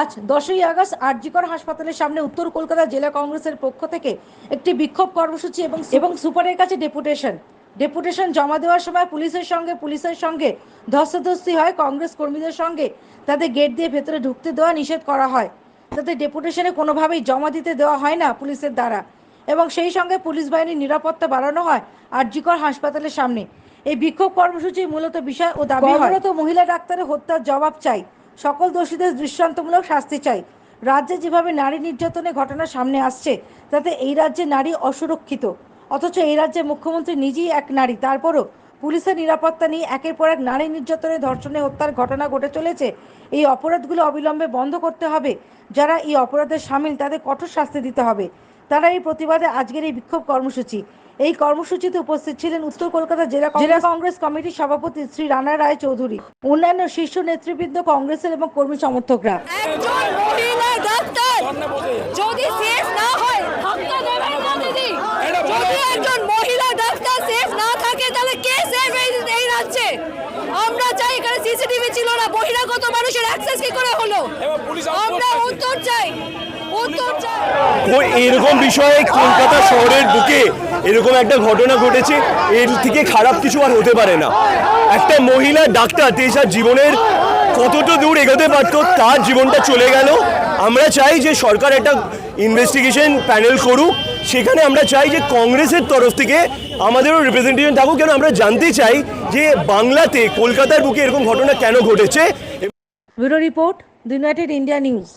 আজ দশই আগস্ট আরজিকর হাসপাতালের সামনে উত্তর কলকাতা জেলা কংগ্রেসের পক্ষ থেকে একটি বিক্ষোভ কর্মসূচি এবং এবং সুপারের কাছে ডেপুটেশন। ডেপুটেশন জমা দেওয়ার সময় পুলিশের সঙ্গে পুলিশের সঙ্গে ধস্তাধস্তি হয়। কংগ্রেস কর্মীদের সঙ্গে তাদের গেট দিয়ে ভেতরে ঢুকতে দেওয়া নিষেধ করা হয়। তাদের ডেপুটেশনে কোনোভাবেই জমা দিতে দেওয়া হয় না পুলিশের দ্বারা। এবং সেই সঙ্গে পুলিশ বাহিনীর নিরাপত্তা বাড়ানো হয় আরজিকর হাসপাতালের সামনে। এই বিক্ষোভ কর্মসূচির মূলত বিষয় ও দাবি মহিলা ডাক্তারের হত্যার জবাব চাই। সকল দোষীদের দৃষ্টান্তমূলক শাস্তি চাই। রাজ্যে যেভাবে নারী নির্যাতনের ঘটনা সামনে আসছে, তাতে এই রাজ্যে নারী অসুরক্ষিত। অথচ এই রাজ্যে মুখ্যমন্ত্রী নিজেই এক নারী, তারপরও পুলিশের নিরাপত্তা নিয়ে একের পর এক নারী নির্যাতনে ধর্ষণে হত্যার ঘটনা ঘটে চলেছে। এই অপরাধগুলো অবিলম্বে বন্ধ করতে হবে। যারা এই অপরাধের সামিল, তাদের কঠোর শাস্তি দিতে হবে। তারা এই প্রতিবাদে আজকের এই বিক্ষোভ কর্মসূচি। এই কর্মসূচিতে উপস্থিত ছিলেন উত্তর কলকাতা জেলা জেলা কংগ্রেস কমিটির সভাপতি শ্রী রানা রায় চৌধুরী অন্যান্য শীর্ষ নেতৃবৃন্দ কংগ্রেসের এবং কর্মী সমর্থকরা। একজন মহিলা ডাক্তার যদি সেফ না হয় যদি একজন মহিলা ডাক্তার সেফ না থাকে তাহলে কে সেফ এই এই রাজ্যে? আমরা চাই এখানে সিসিটিভি ছিল না বহিরাগত মানুষের অ্যাক্সেস কি করে হলো? আমরা উত্তর চাই। এরকম বিষয়ে কলকাতা শহরের বুকে এরকম একটা ঘটনা ঘটেছে, এর থেকে খারাপ কিছু আর হতে পারে না। একটা মহিলা ডাক্তার তেসার জীবনের কতটা দূর এগোতে পারতো, তার জীবনটা চলে গেল। আমরা চাই যে সরকার একটা ইনভেস্টিগেশন প্যানেল করুক, সেখানে আমরা চাই যে কংগ্রেসের তরফ থেকে আমাদেরও রিপ্রেজেন্টেশন থাকুক। কেন আমরা জানতে চাই যে বাংলাতে কলকাতার বুকে এরকম ঘটনা কেন ঘটেছে। Bureau report United India news